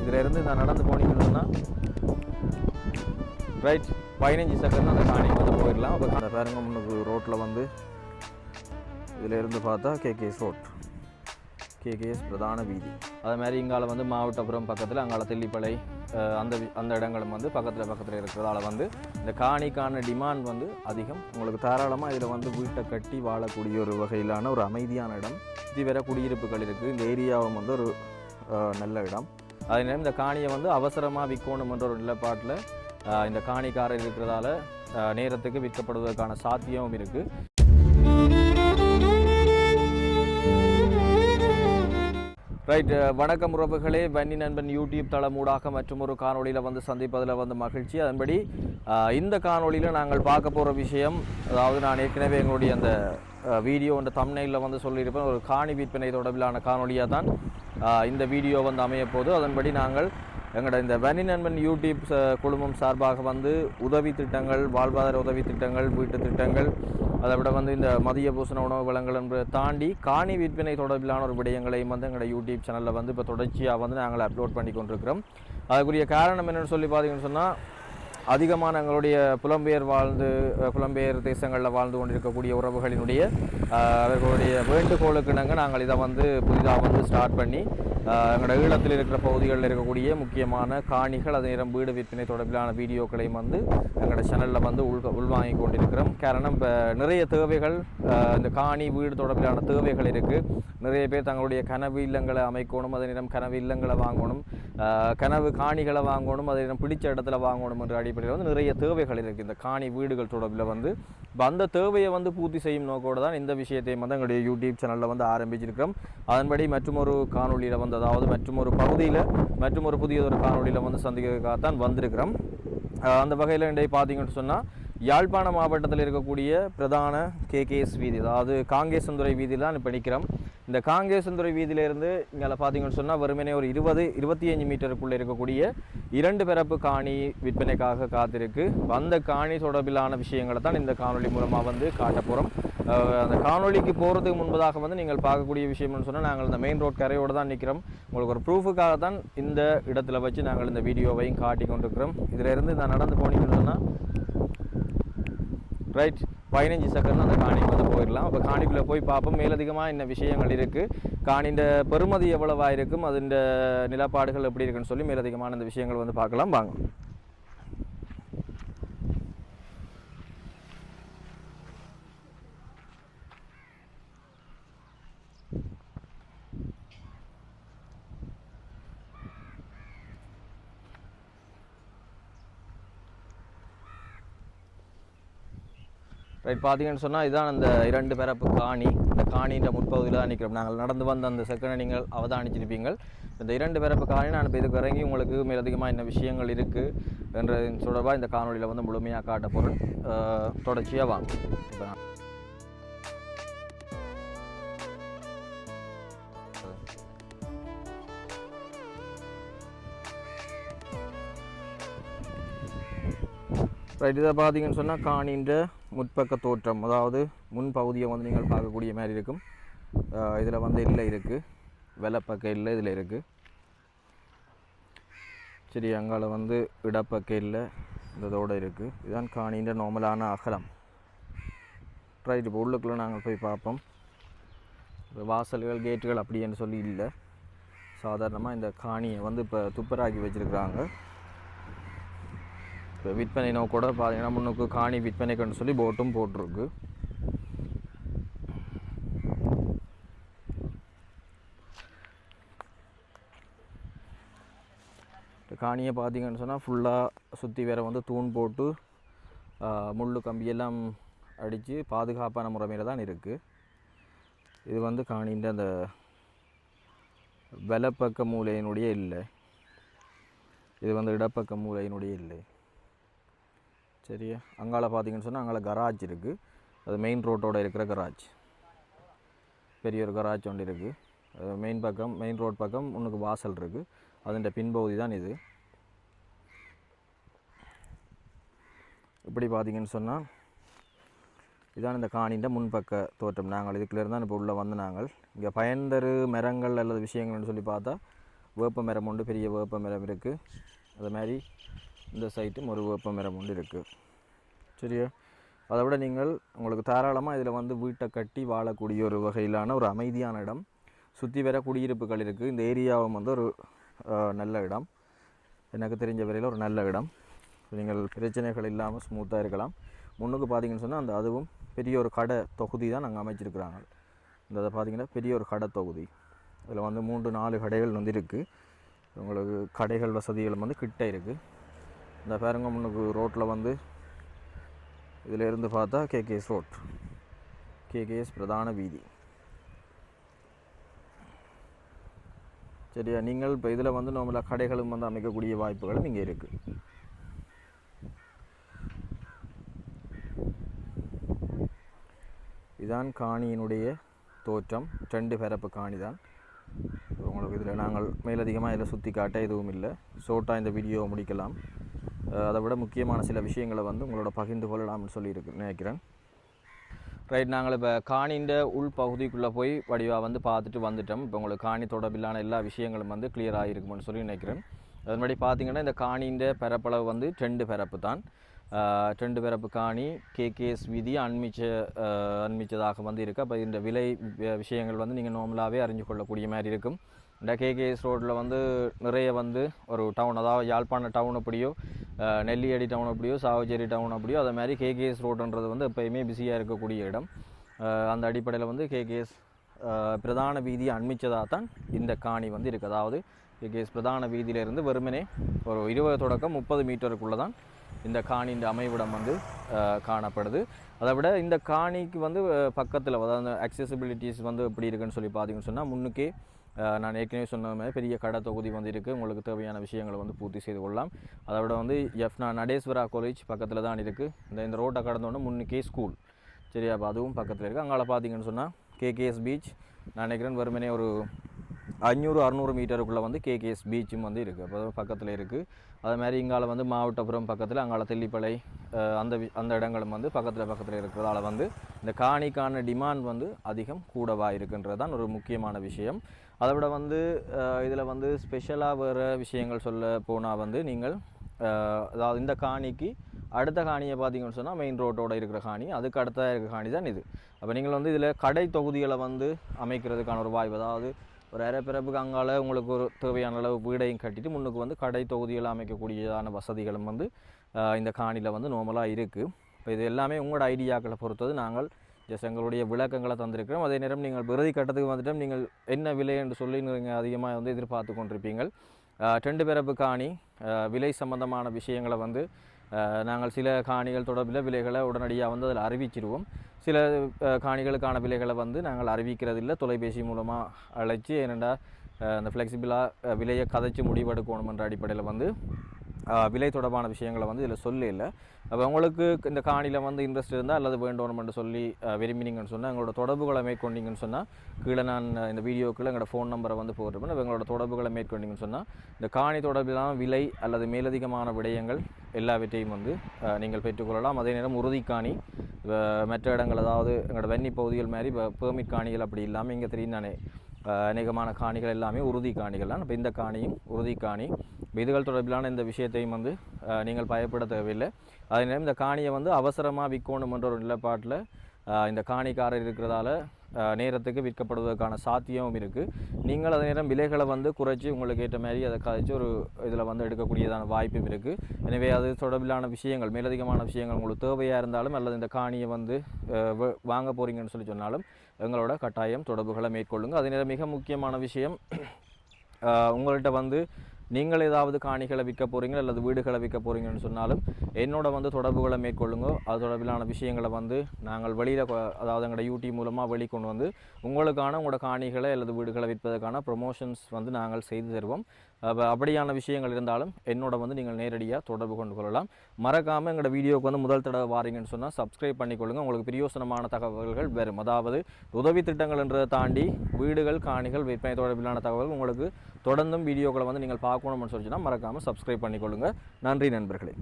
இதில் இருந்து நான் நடந்து போனீங்கன்னா ரைட் பதினஞ்சு செகண்ட் அந்த காணிக்கு வந்து போயிடலாம். அப்போ அந்த பாருங்க ரோட்டில் வந்து இதில் இருந்து பார்த்தா கேகேஎஸ் ரோட். கேகேஎஸ் பிரதான வீதி. அதே மாதிரி இங்கால வந்து மாவட்டபுரம் பக்கத்தில் அங்கால தெல்லிப்பளை அந்த அந்த இடங்களும் வந்து பக்கத்தில் பக்கத்தில் இருக்கிறதால வந்து இந்த காணிக்கான டிமாண்ட் வந்து அதிகம். உங்களுக்கு தாராளமாக இதில் வந்து வீட்டை கட்டி வாழக்கூடிய ஒரு வகையிலான ஒரு அமைதியான இடம். சுற்றி வர குடியிருப்புகள் இருக்குது இந்த ஏரியாவும் வந்து ஒரு நல்ல இடம். அதே நேரம் இந்த காணியை வந்து அவசரமாக விற்கணும் ஒரு நிலைப்பாட்டில் இந்த காணிக்காரர் இருக்கிறதால நேரத்துக்கு விற்கப்படுவதற்கான சாத்தியமும் இருக்குது ரைட் வணக்கம் உறவுகளே. வன்னி நண்பன் யூடியூப் தளம் ஊடாக மற்றும் ஒரு காணொளியில் வந்து சந்திப்பதில் வந்து மகிழ்ச்சி. அதன்படி இந்த காணொளியில் நாங்கள் பார்க்க போகிற விஷயம் அதாவது நான் ஏற்கனவே எங்களுடைய அந்த வீடியோ அந்த தம்னையில் வந்து சொல்லியிருப்பேன். ஒரு காணி விற்பனை தொடர்பிலான காணொலியாக தான் இந்த வீடியோ வந்து அமைய போது அதன்படி நாங்கள் எங்களோட இந்த வனி நண்பன் யூடியூப் குழுமம் சார்பாக வந்து உதவி திட்டங்கள் வாழ்வாதார உதவி திட்டங்கள் வீட்டு திட்டங்கள் அதை விட வந்து இந்த மதிய பூசண உணவு வளங்கள் என்பதை தாண்டி காணி விற்பனை தொடர்பிலான ஒரு விடயங்களையும் வந்து எங்களோட யூடியூப் சேனலில் வந்து இப்போ தொடர்ச்சியாக வந்து நாங்கள் அப்லோட் பண்ணி கொண்டிருக்கிறோம் அதுக்குரிய காரணம் என்னென்னு சொல்லி பார்த்தீங்கன்னு சொன்னால் அதிகமான எங்களுடைய புலம்பெயர் வாழ்ந்து புலம்பெயர் தேசங்களில் வாழ்ந்து கொண்டிருக்கக்கூடிய உறவுகளினுடைய அவர்களுடைய வேண்டுகோளுக்கு இணங்க நாங்கள் இதை வந்து புதிதாக வந்து ஸ்டார்ட் பண்ணி எங்களோட ஈழத்தில் இருக்கிற பகுதிகளில் இருக்கக்கூடிய முக்கியமான காணிகள் அதே நேரம் வீடு விற்பனை தொடர்பிலான வீடியோக்களையும் வந்து எங்களோட சேனலில் வந்து உள் உள்வாங்கி கொண்டிருக்கிறோம். காரணம் இப்போ நிறைய தேவைகள் இந்த காணி வீடு தொடர்பிலான தேவைகள் இருக்குது நிறைய பேர் தங்களுடைய கனவு இல்லங்களை அமைக்கணும் அதே நேரம் கனவு இல்லங்களை வாங்கணும் கனவு காணிகளை வாங்கணும் அதே நேரம் பிடிச்ச இடத்துல வாங்கணும் என்ற அடிப்படையில் வந்து நிறைய தேவைகள் இருக்குது இந்த காணி வீடுகள் தொடர்பில் வந்து இப்போ அந்த தேவையை வந்து பூர்த்தி செய்யும் நோக்கோடு தான் இந்த விஷயத்தையும் வந்து எங்களுடைய யூடியூப் சேனலில் வந்து ஆரம்பிச்சிருக்கிறோம். அதன்படி மற்றொரு காணொலியில் காணொளியில் வந்து அதாவது மற்றும் ஒரு பகுதியில் மற்றொரு புதியதொரு காணொலியில் காணொளியில் வந்து சந்திக்கிறதுக்காகத்தான் வந்திருக்கிறோம். அந்த வகையில் இன்றைக்கு பார்த்தீங்கன்னு சொன்னால் யாழ்ப்பாண மாவட்டத்தில் இருக்கக்கூடிய பிரதான கேகேஎஸ் வீதி அதாவது காங்கேசந்துறை வீதியில் தான் இப்போ நிற்கிறோம் இந்த காங்கேசந்துறை வீதியிலேருந்து இங்கே பார்த்தீங்கன்னு சொன்னால் வெறுமனே ஒரு இருபது இருபத்தி அஞ்சு மீட்டருக்குள்ளே இருக்கக்கூடிய இரண்டு பிறப்பு காணி விற்பனைக்காக காத்திருக்கு. அந்த காணி தொடர்பிலான விஷயங்களை தான் இந்த காணொளி மூலமாக வந்து காட்ட போகிறோம் அந்த காணொளிக்கு போகிறதுக்கு முன்பதாக வந்து நீங்கள் பார்க்கக்கூடிய விஷயம்னு சொன்னால் நாங்கள் இந்த மெயின் ரோட் கரையோடு தான் நிற்கிறோம் உங்களுக்கு ஒரு ப்ரூஃபுக்காக தான் இந்த இடத்துல வச்சு நாங்கள் இந்த வீடியோவையும் காட்டி கொண்டிருக்கிறோம். இதிலேருந்து நான் நடந்து போனீங்கன்னு சொன்னால் ரைட் பதினஞ்சு செகண்ட் அந்த காணிக்கு வந்து போயிடலாம். அப்போ காணிக்குள்ளே போய் பார்ப்போம். மேலதிகமாக என்ன விஷயங்கள் இருக்குது காணின்ற பெறுமதி எவ்வளவாக இருக்கும்? அதன் நிலப்பாடுகள் எப்படி இருக்குன்னு சொல்லி மேலதிகமான இந்த விஷயங்கள் வந்து பார்க்கலாம். வாங்க. ரைட் பார்த்தீங்கன்னு சொன்னால் இதான் அந்த இரண்டு பிறப்பு காணி. இந்த காணின்ற முற்பகுதியில் தான் நிற்கிறோம் நாங்கள் நடந்து வந்த அந்த செகண்டை நீங்கள் அவதானிச்சிருப்பீங்கள். இந்த இரண்டு பிறப்பு காணி நான் இப்போ இதுக்கு இறங்கி உங்களுக்கு மேலதிகமாக என்ன விஷயங்கள் இருக்குது என்ற தொடர்பாக இந்த காணொளியில் வந்து முழுமையாக காட்ட பொருள் தொடர்ச்சியாக வாங்க. இப்போ நான் ரைட் இதை பார்த்தீங்கன்னு சொன்னால் காணின்ற முற்பக்க தோற்றம் அதாவது முன் பகுதியை வந்து நீங்கள் பார்க்கக்கூடிய மாதிரி இருக்கும். இதில் வந்து இல்லை இருக்குது வெலப்பக்க இல்லை இதில் இருக்குது சரி அங்கால வந்து இடப்பக்க இல்லை இந்த இதோடு இருக்குது இதுதான் காணின்ற நார்மலான அகலம். ரைட் இப்போ உள்ளுக்குள்ளே நாங்கள் போய் பார்ப்போம். வாசல்கள் கேட்டுகள் அப்படின்னு சொல்லி இல்லை. சாதாரணமாக இந்த காணியை வந்து இப்போ துப்பராக்கி வச்சுருக்குறாங்க. இப்போ விற்பனை நோக்கோட பார்த்தீங்கன்னா முன்னுக்கு காணி விற்பனைக்குன்னு சொல்லி போட்டும் போட்டிருக்கு. காணியை பார்த்தீங்கன்னு சொன்னால் ஃபுல்லாக சுற்றி வேற வந்து தூண் போட்டு முள் முள்ளு கம்பியெல்லாம் அடித்து பாதுகாப்பான முறைமையில் தான் இருக்குது இது வந்து காணின்ற அந்த வலப்பக்க மூலையினுடைய இல்லை. இது வந்து இடப்பக்க மூலையினுடைய இல்லை. சரியா அங்கால பார்த்தீங்கன்னு சொன்னால் அங்கால கராஜ் இருக்குது அது மெயின் ரோட்டோட இருக்கிற கராஜ் பெரிய ஒரு கராஜ் ஒன்று இருக்குது மெயின் பக்கம் மெயின் ரோட் பக்கம் உனக்கு வாசல் இருக்குது அதன் பின்பகுதி தான் இது. இப்படி பார்த்தீங்கன்னு சொன்னால் இதான் இந்த காணின்ற முன்பக்க தோற்றம். நாங்கள் இதுக்குள்ளேருந்து தான் இப்போ உள்ளே வந்து நாங்கள். இங்கே பயன்தரு மரங்கள் அல்லது விஷயங்கள்னு சொல்லி பார்த்தா வேப்ப மரம் உண்டு பெரிய வேப்ப மரம் இருக்குது அது மாதிரி இந்த சைட்டும் ஒரு வேப்ப மரம் ஒன்று இருக்குது சரியா? அதை விட நீங்கள் உங்களுக்கு தாராளமாக இதில் வந்து வீட்டை கட்டி வாழக்கூடிய ஒரு வகையிலான ஒரு அமைதியான இடம் சுற்றி வர குடியிருப்புகள் இருக்குது இந்த ஏரியாவும் வந்து ஒரு நல்ல இடம். எனக்கு தெரிஞ்ச வரையில் ஒரு நல்ல இடம். நீங்கள் பிரச்சனைகள் இல்லாமல் ஸ்மூத்தாக இருக்கலாம். முன்னுக்கு பார்த்தீங்கன்னு சொன்னால் அந்த அதுவும் பெரிய ஒரு கடை தொகுதி தான் நாங்கள் அமைச்சிருக்கிறாங்க. இந்த அதை பார்த்தீங்கன்னா பெரிய ஒரு கடை தொகுதி. இதில் வந்து மூன்று நாலு கடைகள் வந்து இருக்குது உங்களுக்கு கடைகள் வசதிகள் வந்து கிட்ட இருக்குது இந்த பாருங்க முன்னுக்கு ரோட்டில் வந்து இதில் இருந்து பார்த்தா கேகேஎஸ் ரோட். கேகேஎஸ் பிரதான வீதி. சரியா? நீங்கள் இப்போ இதில் வந்து நம்மள கடைகளும் வந்து அமைக்கக்கூடிய வாய்ப்புகளும் இங்கே இருக்குது இதான் காணியினுடைய தோற்றம். ரெண்டு பரப்பு காணி தான். உங்களுக்கு இதில் நாங்கள் மேலதிகமாக இதில் சுற்றி காட்ட எதுவும் இல்லை. ஷோர்ட்டாக இந்த வீடியோவை முடிக்கலாம். அதை விட முக்கியமான சில விஷயங்களை வந்து உங்களோட பகிர்ந்து கொள்ளலாம்னு சொல்லி இருக்கு நினைக்கிறேன். ரைட் நாங்கள் இப்போ காணின்ற உள் பகுதிக்குள்ளே போய் வடிவாக வந்து பார்த்துட்டு வந்துட்டோம். இப்போ உங்களுக்கு காணி தொடர்பிலான எல்லா விஷயங்களும் வந்து clear ஆகிருக்குமென்னு சொல்லி நினைக்கிறேன். அதன்படி பார்த்தீங்கன்னா இந்த காணின்ற பரப்பளவு வந்து ரெண்டு பரப்பு தான். ஆஹ் ரெண்டு பரப்பு காணி கேகேஎஸ் விதி அண்மிச்ச அண்மிச்சதாக வந்து இருக்குது அப்போ இந்த விலை விஷயங்கள் வந்து நீங்கள் நார்மலாகவே அறிஞ்சு கொள்ளக்கூடிய மாதிரி இருக்கும். இந்த கேகேஎஸ் ரோட்டில் வந்து நிறைய வந்து ஒரு டவுன் அதாவது யாழ்ப்பாண டவுன் அப்படியோ நெல்லியடி டவுன் அப்படியோ சாவச்சேரி டவுன் அப்படியோ அதே மாதிரி கேகேஎஸ் ரோடுன்றது வந்து எப்போயுமே பிஸியாக இருக்கக்கூடிய இடம். அந்த அடிப்படையில் வந்து கேகேஎஸ் பிரதான வீதியை அண்மிச்சதாக தான் இந்த காணி வந்து இருக்குது அதாவது கேகேஎஸ் பிரதான வீதியிலிருந்து வெறுமனே ஒரு இருபது தொடக்கம் முப்பது மீட்டருக்குள்ளே தான் இந்த காணியின் அமைவிடம் வந்து காணப்படுது. அதை விட இந்த காணிக்கு வந்து பக்கத்தில் அதாவது அக்சசிபிலிட்டிஸ் வந்து எப்படி இருக்குன்னு சொல்லி பார்த்தீங்கன்னு சொன்னால் முன்னுக்கே நான் ஏற்கனவே சொன்ன மாதிரி பெரிய கடை தொகுதி வந்து இருக்குது உங்களுக்கு தேவையான விஷயங்களை வந்து பூர்த்தி செய்து கொள்ளலாம். அதை விட வந்து எஃப்னா நடேஸ்வரா காலேஜ் பக்கத்தில் தான் இருக்குது இந்த இந்த ரோட்டை கடந்தோடனே முன்னிக்கே ஸ்கூல் சரியா? அப்போ அதுவும் பக்கத்தில் இருக்குது அங்கால பார்த்தீங்கன்னு சொன்னால் கேகேஎஸ் பீச் நான் நினைக்கிறேன் வெறுமனே ஒரு அஞ்சூறு அறநூறு மீட்டருக்குள்ளே வந்து கேகேஎஸ் பீச்சும் வந்து இருக்குது அப்போ பக்கத்தில் இருக்குது அதே மாதிரி இங்கால வந்து மாவட்டபுரம் பக்கத்தில் அங்கால தெல்லிப்பளை அந்த வி- அந்த இடங்களும் வந்து பக்கத்தில் பக்கத்தில் இருக்கிறதால வந்து இந்த காணிக்கான டிமாண்ட் வந்து அதிகம் கூடவாக இருக்குன்றது தான் ஒரு முக்கியமான விஷயம். அதை விட வந்து இதில் வந்து ஸ்பெஷலாக வேறு விஷயங்கள் சொல்ல போனால் வந்து நீங்கள் அதாவது இந்த காணிக்கு அடுத்த காணியை பார்த்தீங்கன்னு சொன்னால் மெயின் ரோட்டோட இருக்கிற காணி அதுக்கு அடுத்த இருக்கிற காணி தான் இது. அப்போ நீங்கள் வந்து இதில் கடை தொகுதிகளை வந்து அமைக்கிறதுக்கான ஒரு வாய்ப்பு அதாவது ஒரு அரை பிறப்புக்கு அங்கால உங்களுக்கு ஒரு தேவையான அளவு வீடையும் கட்டிட்டு முன்னுக்கு வந்து கடை தொகுதிகளை அமைக்கக்கூடியதான வசதிகளும் வந்து இந்த காணியில் வந்து நார்மலாக இருக்குது இப்போ இது எல்லாமே உங்களோட ஐடியாக்களை பொறுத்தது. நாங்கள் ஜஸ்ட் எங்களுடைய விளக்கங்களை தந்திருக்கிறோம். அதே நேரம் நீங்கள் விருதி கட்டத்துக்கு வந்துட்டும். நீங்கள் என்ன விலை என்று சொல்லி நீங்கள் அதிகமாக வந்து எதிர்பார்த்து கொண்டிருப்பீங்கள். டெண்டு ரெண்டு பிறப்பு காணி விலை சம்பந்தமான விஷயங்களை வந்து நாங்கள் சில காணிகள் தொடர்பில் விலைகளை உடனடியாக வந்து அதில் அறிவிச்சிருவோம். சில காணிகளுக்கான விலைகளை வந்து நாங்கள் அறிவிக்கிறதில்ல. தொலைபேசி மூலமாக அழைச்சி ஏனெண்டா அந்த ஃப்ளெக்சிபிளாக விலையை கதைச்சி முடிவெடுக்கணும் என்ற அடிப்படையில் வந்து விலை தொடர்பான விஷயங்களை வந்து இதில் சொல்ல இல்லை அப்போ உங்களுக்கு இந்த காணியில் வந்து இன்ட்ரெஸ்ட் இருந்தால் அல்லது வேண்டணும்னு சொல்லி விரும்பினீங்கன்னு சொன்னால் எங்களோட தொடர்புகளை மேற்கொண்டீங்கன்னு சொன்னால் கீழே நான் இந்த வீடியோக்குள்ள எங்களோட ஃபோன் நம்பரை வந்து போட்டிருப்பேன். எங்களோட தொடர்புகளை மேற்கொண்டீங்கன்னு சொன்னால் இந்த காணி தொடர்பிலான விலை அல்லது மேலதிகமான விடயங்கள் எல்லாவற்றையும் வந்து நீங்கள் பெற்றுக்கொள்ளலாம். அதே நேரம் உறுதி காணி மற்ற இடங்கள் அதாவது எங்களோட வெண்ணி பகுதிகள் மாதிரி இப்போ பேர்மிட் காணிகள் அப்படி இல்லாமல் இங்கே தெரியும் தானே. அநேகமான காணிகள் எல்லாமே உறுதி காணிகள் தான் இப்போ இந்த காணியும் உறுதி காணி. இதுகள் தொடர்பிலான இந்த விஷயத்தையும் வந்து நீங்கள் பயப்பட தேவையில்லை அதே நேரம் இந்த காணியை வந்து அவசரமாக விற்கணும் என்ற ஒரு நிலைப்பாட்டில் இந்த காணிக்காரர் இருக்கிறதால நேரத்துக்கு விற்கப்படுவதற்கான சாத்தியமும் இருக்குது நீங்கள் அதே நேரம் விலைகளை வந்து குறைச்சி உங்களுக்கு ஏற்ற மாதிரி அதை கதைச்சு ஒரு இதில் வந்து எடுக்கக்கூடியதான வாய்ப்பும் இருக்குது எனவே அது தொடர்பிலான விஷயங்கள் மேலதிகமான விஷயங்கள் உங்களுக்கு தேவையாக இருந்தாலும் அல்லது இந்த காணியை வந்து வ- வாங்க போகிறீங்கன்னு சொல்லி சொன்னாலும் எங்களோட கட்டாயம் தொடர்புகளை மேற்கொள்ளுங்க. அதே நேரம் மிக முக்கியமான விஷயம் உங்கள்கிட்ட வந்து நீங்கள் ஏதாவது காணிகளை விற்க போகிறீங்க அல்லது வீடுகளை விற்க போகிறீங்கன்னு சொன்னாலும் என்னோட வந்து தொடர்புகளை மேற்கொள்ளுங்க. அது தொடர்பிலான விஷயங்களை வந்து நாங்கள் வெளியில் அதாவது எங்களோட யூடியூப் மூலமாக வெளிக்கொண்டு வந்து உங்களுக்கான உங்களோட காணிகளை அல்லது வீடுகளை விற்பதற்கான ப்ரொமோஷன்ஸ் வந்து நாங்கள் செய்து தருவோம். அப்படியான விஷயங்கள் இருந்தாலும் என்னோட வந்து நீங்கள் நேரடியாக தொடர்பு கொண்டு கொள்ளலாம். மறக்காமல் எங்களோட வீடியோக்கு வந்து முதல் தடவை வாரீங்கன்னு சொன்னால் சப்ஸ்கிரைப் பண்ணிக்கொள்ளுங்கள் உங்களுக்கு பிரியோசனமான தகவல்கள் வரும் அதாவது உதவி திட்டங்கள் என்றதை தாண்டி வீடுகள் காணிகள் விற்பனை தொடர்பிலான தகவல்கள் உங்களுக்கு தொடர்ந்தும் வீடியோக்களை வந்து நீங்கள் பார்க்கணும்னு சொல்லிச்சுன்னா மறக்காமல் சப்ஸ்கிரைப் பண்ணிக்கொள்ளுங்கள் நன்றி நண்பர்களே.